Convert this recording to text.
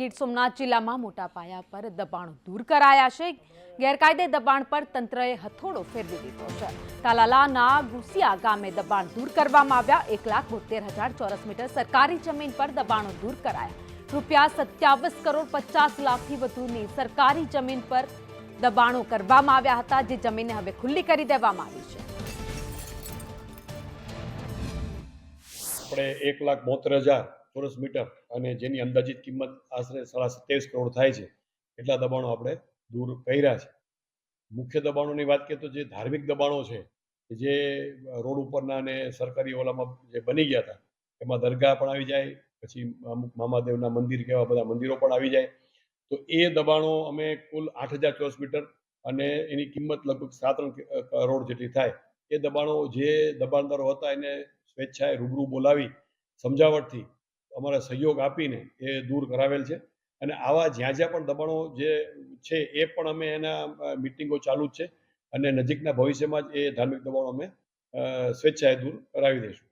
ગીર સોમનાથ જિલ્લામાં મોટા પાયા પર દબાણો દૂર કરાયા છે. ગેરકાયદે દબાણ પર તંત્રએ હથોડો ફેરવી દીધો છે. તાલાલાના ગુસિયા ગામે દબાણ દૂર કરવામાં આવ્યા. એક લાખ બોતેર હજાર ચોરસ મીટર સરકારી જમીન પર દબાણો દૂર કરાયા. રૂપિયા સત્યાવીસ કરોડ પચાસ લાખથી વધુની સરકારી જમીન પર દબાણો કરવામાં આવ્યા હતા, જે જમીનને હવે ખુલ્લી કરી દેવામાં આવી છે. આપણે એક લાખ બોતેર હજાર ચોરસ મીટર અને જેની અંદાજિત કિંમત આશરે સાડા સત્યાવીસ કરોડ થાય છે, એટલા દબાણો આપણે દૂર કર્યા છે. મુખ્ય દબાણોની વાત કરીએ તો જે ધાર્મિક દબાણો છે જે રોડ ઉપરના અને સરકારી ઓલામાં જે બની ગયા હતા, એમાં દરગાહ પણ આવી જાય, પછી અમુક મામાદેવના મંદિર કેવા બધા મંદિરો પણ આવી જાય. તો એ દબાણો અમે કુલ આઠ હજાર ચોરસ મીટર અને એની કિંમત લગભગ સાત કરોડ જેટલી થાય. એ દબાણો જે દબાણદારો હતા એને સ્વેચ્છાએ રૂબરૂ બોલાવી સમજાવટથી અમારા સહયોગ આપીને એ દૂર કરાવેલ છે. અને આવા જ્યાં જ્યાં પણ દબાણો જે છે એ પણ અમે એના મિટિંગો ચાલુ જ છે. અને નજીકના ભવિષ્યમાં જ એ ધાર્મિક દબાણો અમે સ્વેચ્છાએ દૂર કરાવી દઈશું.